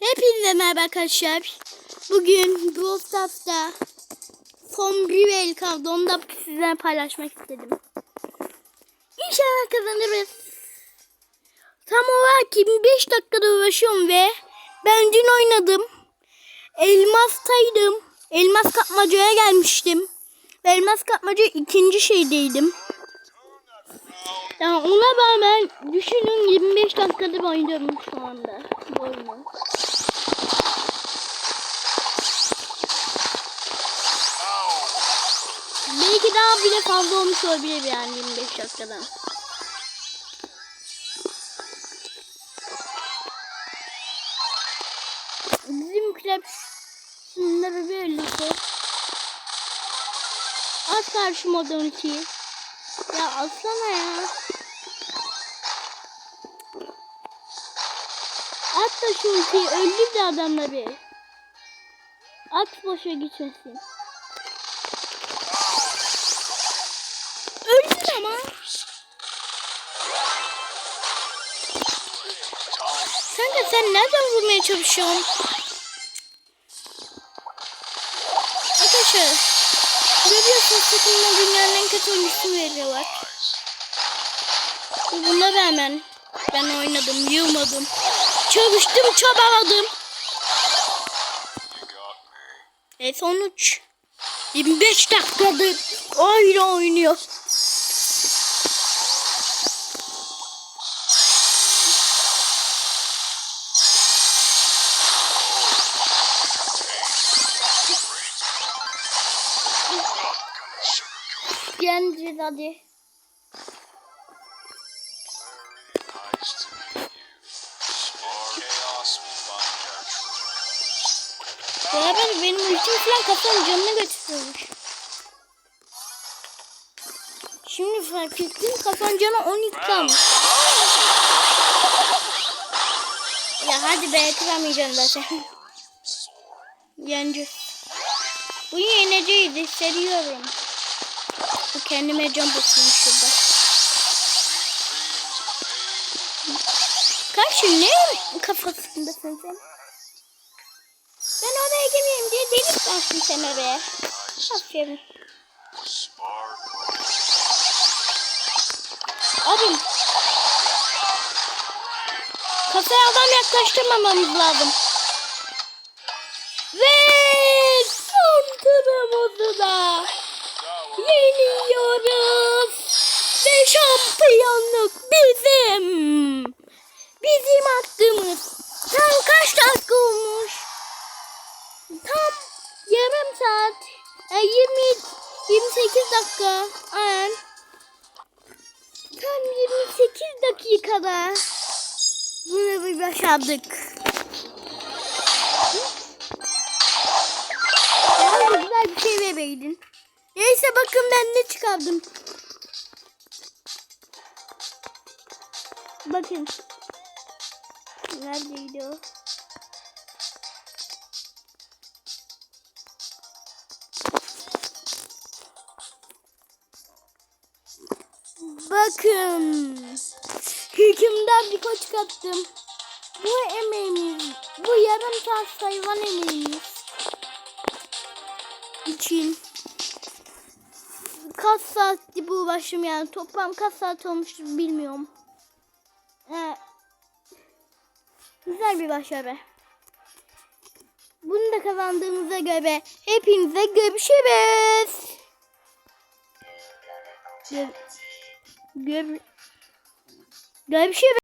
Hepinize merhaba arkadaşlar. Bugün Brawl Stars'ta son bir el kaldı. Onu da sizinle paylaşmak istedim. İnşallah kazanırız. Tam olarak 25 dakikada uğraşıyorum ve ben dün oynadım. Elmastaydım. Elmas kapmacaya gelmiştim. Ve elmas kapmaca ikinci şeydeydim. Yani ona rağmen düşünün 25 dakikadır oynuyorum şu anda bu. Belki daha bile fazla olmuş olabilir yani 25 dakikadan. Bizim kulüp sınırları böylesi. Az karşı modernity. Ya aslana ya. At da şu ultiyi öldür de adamları. At boşa gitmesin. Öldün ama. Kanka sen nereden vurmaya çalışıyorsun? Arkadaşlar. Görüyorsunuz takımına dünyanın en kötü oyuncusunu veriyorlar. Buna rağmen ben oynadım, yılmadım. Çalıştım, çabaladım. Ve sonuç 25 dakikadır oyunu oynuyor. Yeneceğiz hadi. Beraber benim ultim falan kafanın canını götürüyormuş. Şimdi fark ettim kafan canı 12 kalmış. Ya hadi be kıramayacağım zaten. Yeneceğiz. Bu yeneceğiz hissediyorum. Bu kendime can basayım şurada. Karşı ne kafasındasın sen? Ben oraya girmeyeyim diye delik bastın sen oraya. Aferin. Abim. Kasaya adam yaklaştırmamamız lazım. Ve son turumuzu da yeniyoruz. Ve şampiyonluk bizim. Bizim hakkımız. Tam kaç dakika olmuş? Saat. e, 20 28 dakika. Aynen. Tam 28 dakikada bunu bir başardık. Ya güzel bir şey vereydin. Neyse bakın ben ne çıkardım. Bakın. Neredeydi o? Bakın. Hükümden bir koç kattım. Bu emeğimiz, bu yarım saat hayvan emeğimiz için kaç saatti bu uğraşım yani toplam kaç saat olmuştur bilmiyorum. Ee, güzel bir başarı. Bunu da kazandığımıza göre hepinize görüşürüz. Gör, gör, görüşürüz.